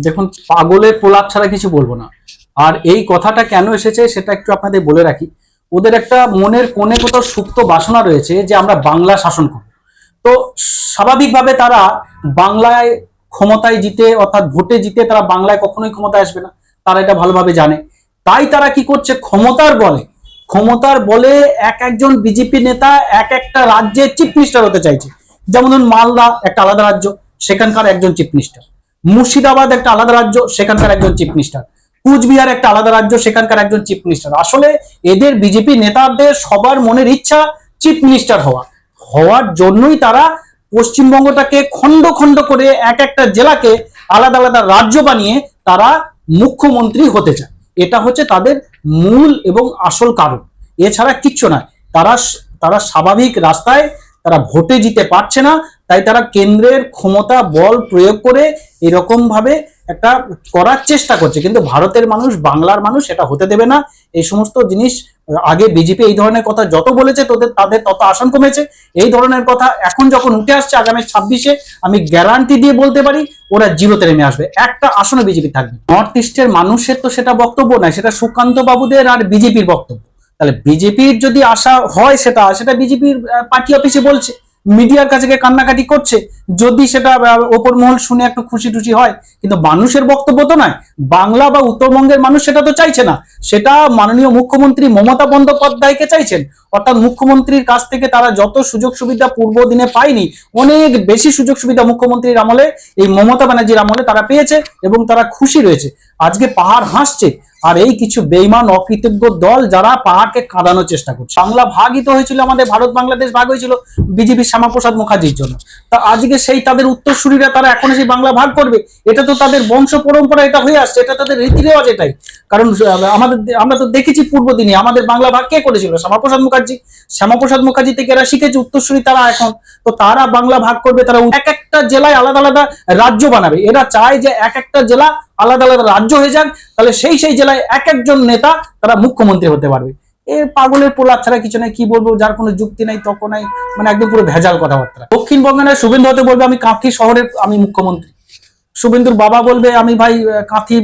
দেখুন, পাগলের প্রলাপ ছাড়া কিছু বলব না। আর এই কথাটা কেন এসেছে সেটা একটু আপনাদের বলে রাখি। ওদের একটা মনের কোণে কোথাও সুপ্ত বাসনা রয়েছে যে আমরা বাংলা শাসন করব। তো স্বাভাবিকভাবে তারা বাংলায় ক্ষমতায় জিতে, অর্থাৎ ভোটে জিতে তারা বাংলায় কখনোই ক্ষমতায় আসবে না। তারা এটা ভালোভাবে জানে। তাই তারা কি করছে? ক্ষমতার বলে। ক্ষমতার বলে এক একজন বিজেপি নেতা এক একটা রাজ্যের চিফ মিনিস্টার হতে চাইছে। যেমন ধরুন মালদা একটা আলাদা রাজ্য, সেখানকার একজন চিফ মিনিস্টার। মুর্শিদাবাদ একটা আলাদা রাজ্য, সেখানকার একজন চিফ মিনিস্টার কুচবিহার একটা আলাদা রাজ্য, সেখানকার একজন চিফ মিনিস্টার আসলে এদের বিজেপি নেতাদের সবার মনের ইচ্ছা চিফ মিনিস্টার হওয়া। হওয়ার জন্যই তারা পশ্চিমবঙ্গটাকে খণ্ড খণ্ড করে এক একটা জেলাকে আলাদা আলাদা রাজ্য বানিয়ে তারা মুখ্যমন্ত্রী হতে চায়। এটা হচ্ছে তাদের মূল এবং আসল কারণ। এছাড়া কিচ্ছু নয়। তারা তারা স্বাভাবিক রাস্তায় তারা ভোটে জিতে পারছে না, তাই তারা কেন্দ্রের ক্ষমতা, বল প্রয়োগ করে এরকম ভাবে একটা করার চেষ্টা করছে। কিন্তু ভারতের মানুষ, বাংলার মানুষ এটা হতে দেবে না। এই সমস্ত জিনিস, আগে বিজেপি এই ধরনের কথা যত বলেছে, তোদের, তাদের তত আসন কমেছে। এই ধরনের কথা এখন যখন উঠে আসছে আগামী ছাব্বিশে, আমি গ্যারান্টি দিয়ে বলতে পারি, ওরা জিরোতে নেমে আসবে। একটা আসনে বিজেপি থাকবে নর্থ ইস্টের মানুষের তো সেটা বক্তব্য নয়, সেটা সুকান্ত বাবুদের আর বিজেপির বক্তব্য। তাহলে বিজেপির যদি আশা হয় সেটা সেটা বিজেপির পার্টি অফিসে বলছে, মিডিয়ার কাছে গিয়ে কান্নাকাটি করছে, যদি সেটা ওপর মহল শুনে একটু খুশি টুশি হয়, কিন্তু মানুষের বক্তব্য তো নয়, বাংলা বা উত্তরবঙ্গের মানুষ সেটা তো চাইছে না। সেটা মাননীয় মুখ্যমন্ত্রী মমতা বন্দ্যোপাধ্যায়কে চাইছেন, অর্থাৎ মুখ্যমন্ত্রীর কাছ থেকে তারা যত সুযোগ সুবিধা পূর্ব দিনে পায়নি, অনেক বেশি সুযোগ সুবিধা মুখ্যমন্ত্রীর আমলে, এই মমতা ব্যানার্জির আমলে তারা পেয়েছে এবং তারা খুশি রয়েছে। আজকে পাহাড় হাসছে আর এই কিছু বেইমান অকৃতজ্ঞ দল যারা পাহাড়কে কাঁদানোর চেষ্টা করছে। বাংলা ভাগই তো হয়েছিল, আমাদের ভারত বাংলাদেশ ভাগ হয়েছিল বিজেপির শ্যামাপ্রসাদ মুখার্জির জন্য। তা আজকে সেই তাদের উত্তরসূরিরা তারা এখন সেই বাংলা ভাগ করবে। এটা তো তাদের বংশ পরম্পরা, এটা হয়ে আসছে, এটা তাদের রীতি রেওয়াজ এটাই। কারণ আমাদের আমরা তো দেখেছি পূর্ব দিনে আমাদের বাংলা ভাগ কে করেছিল? শ্যামাপ্রসাদ মুখার্জি। শ্যামাপ্রসাদ মুখার্জি থেকে এরা শিখেছে, উত্তরসূরি তারা এখন। তো তারা বাংলা ভাগ করবে, তারা এক এক একটা জেলায় আলাদা আলাদা রাজ্য বানাবে। এরা চায় যে এক একটা জেলা আলাদা আলাদা রাজ্য হয়ে যাক, তাহলে সেই সেই জেলায় এক একজন নেতা তারা মুখ্যমন্ত্রী হতে পারবে। এ পাগলের পোলা ছাড়া কিছু নাই, কি বলব, যার কোনো যুক্তি নাই তখন নাই মানে একদম পুরো ভেজাল কথাবার্তা। দক্ষিণবঙ্গে না শুভেন্দু হতে বলবে, আমি কাঁথি শহরের, আমি মুখ্যমন্ত্রী। শুভেন্দুর বাবা বলবে, আমি ভাই কাঁথি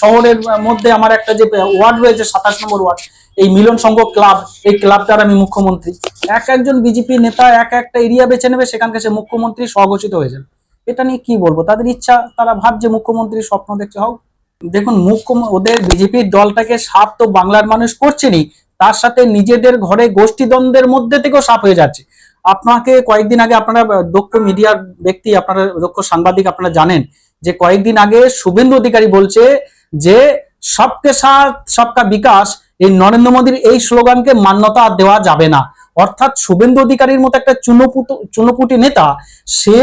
শহরের মধ্যে আমার একটা যে ওয়ার্ড রয়েছে, সাতাশ নম্বর ওয়ার্ড, এই মিলন সংঘ ক্লাব, এই ক্লাবটার আমি মুখ্যমন্ত্রী। এক একজন বিজেপি নেতা এক একটা এরিয়া বেছে নেবে সেখানকার সে মুখ্যমন্ত্রী স্বঘোষিত হয়ে যাবে। এটা নিয়ে কি বলব? তাদের ইচ্ছা, তারা ভাবছে মুখ্যমন্ত্রীর স্বপ্ন দেখছে হোক। দেখুন মুখ্য ওদের বিজেপির দলটাকে সাপ তো বাংলার মানুষ করছেনই, তার সাথে নিজেদের ঘরে গোষ্ঠীদ্বন্দ্বের মধ্যে থেকেও সাপ হয়ে যাচ্ছে। আপনাকে কয়েকদিন আগে আপনারা দক্ষ মিডিয়ার ব্যক্তি, আপনারা দক্ষ সাংবাদিক, আপনারা জানেন যে কয়েকদিন আগে শুভেন্দু অধিকারী বলছে যে সবকে সাথ, সবকা বিকাশ, এই নরেন্দ্র মোদীর এই স্লোগানকে মান্যতা দেওয়া যাবে না। অর্থাৎ শুভেন্দু অধিকারীর মতো একটা চুনোপুত, চুনপুটি নেতা, সে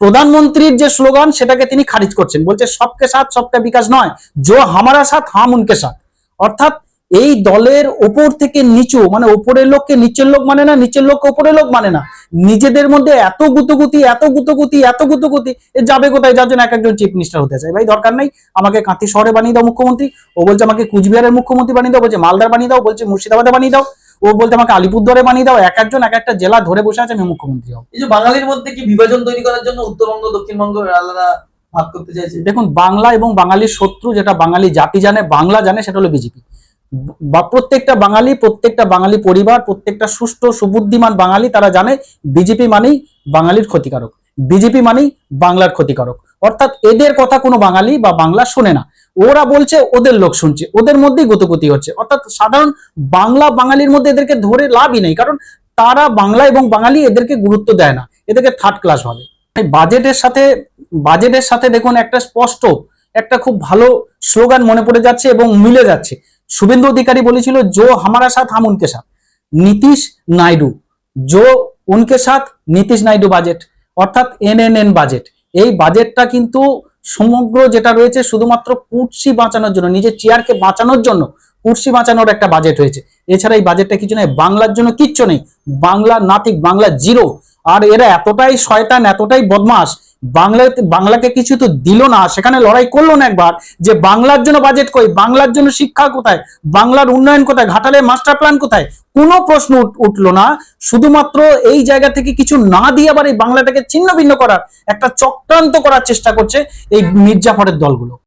প্রধানমন্ত্রীর যে স্লোগান, সেটাকে তিনি খারিজ করছেন। বলছে, সবকে সাথ, সবকা বিকাশ নয়, জো হামারা সাথ, হাম উনকে সাথ। অর্থাৎ এই দলের ওপর থেকে নিচু মানে ওপরের লোককে নিচের লোক মানে না নিচের লোককে ওপরের লোক মানে না। নিজেদের মধ্যে এত গুতগুতি এত গুতগুতি এত গুতগুতি যাবে কোথায়? যার জন্য এক একজন চিফ মিনিস্টার হতে চায়। ভাই দরকার নাই। আমাকে কাঁথি শহরে বানিয়ে দাও মুখ্যমন্ত্রী। ও বলছে আমাকে কুচবিহারের মুখ্যমন্ত্রী বানিয়ে দাও বলছে মালদার বানিয়ে দাও বলছে মুর্শিদাবাদে বানিয়ে দাও। ও বলতে আমাকে আলিপুরদুয়ারে বানিয়ে দাও। এক একজন এক একটা জেলা ধরে বসে আছে আমি মুখ্যমন্ত্রী হব। এই যে বাঙালির মধ্যে কি বিভাজন তৈরি করার জন্য উত্তরবঙ্গ দক্ষিণবঙ্গ আলাদা ভাগ করতে চাইছে? দেখুন বাংলা এবং বাঙালির শত্রু যেটা বাঙালি জাতি জানে বাংলা জানে সেটা হলো বিজেপি। বা প্রত্যেকটা বাঙালি প্রত্যেকটা বাঙালি পরিবার, প্রত্যেকটা সুষ্ঠু, সুবুদ্ধিমান বাঙালি, তারা জানে বিজেপি মানেই বাঙালির ক্ষতিকারক। বিজেপি মানেই বাংলার ক্ষতিকারক। অর্থাৎ এদের কথা কোনো বাঙালি বা বাংলা শোনে না। ওরা বলছে, ওদের লোক শুনছে, ওদের মধ্যেই গতগতি হচ্ছে। অর্থাৎ সাধারণ বাংলা বাঙালির মধ্যে এদেরকে ধরে লাভই নেই, কারণ তারা বাংলা এবং বাঙালি এদেরকে গুরুত্ব দেয় না। এদেরকে থার্ড ক্লাস ভাবে। বাজেটের সাথে বাজেটের সাথে দেখুন একটা স্পষ্ট, একটা খুব ভালো স্লোগান মনে পড়ে যাচ্ছে এবং মিলে যাচ্ছে। শুভেন্দু অধিকারী বলেছিল, জো হামারা সাথ, হাম উনকে সাথ। নীতিশ নাইডু, জো উনকে সাথ, নীতিশ নাইডু বাজেট। অর্থাৎ এনএনএন বাজেট। এই বাজেটটা কিন্তু সমগ্র যেটা রয়েছে শুধুমাত্র কুর্সি বাঁচানোর জন্য, নিজের চেয়ারকে বাঁচানোর জন্য কুর্সি বাঁচানোর একটা বাজেট হয়েছে এছাড়া এই বাজেটটা কিছু নেই, বাংলার জন্য কিচ্ছু নেই। বাংলা নাতিক, বাংলা জিরো। আর এরা এতটাই শয়তান, এতটাই বদমাস বাংলাতে বাংলাকে কিছু তো দিল না। সেখানে লড়াই করল না একবার যে বাংলার জন্য বাজেট কই? বাংলার জন্য শিক্ষা কোথায়? বাংলার উন্নয়ন কোথায়? ঘাটালে মাস্টার প্ল্যান কোথায়? কোনো প্রশ্ন উঠ- উঠল না। শুধুমাত্র এই জায়গা থেকে কিছু না দিয়ে আবার এই বাংলাটাকে ছিন্ন ভিন্ন করার একটা চক্রান্ত করার চেষ্টা করছে এই মির্জাফরের দলগুলো।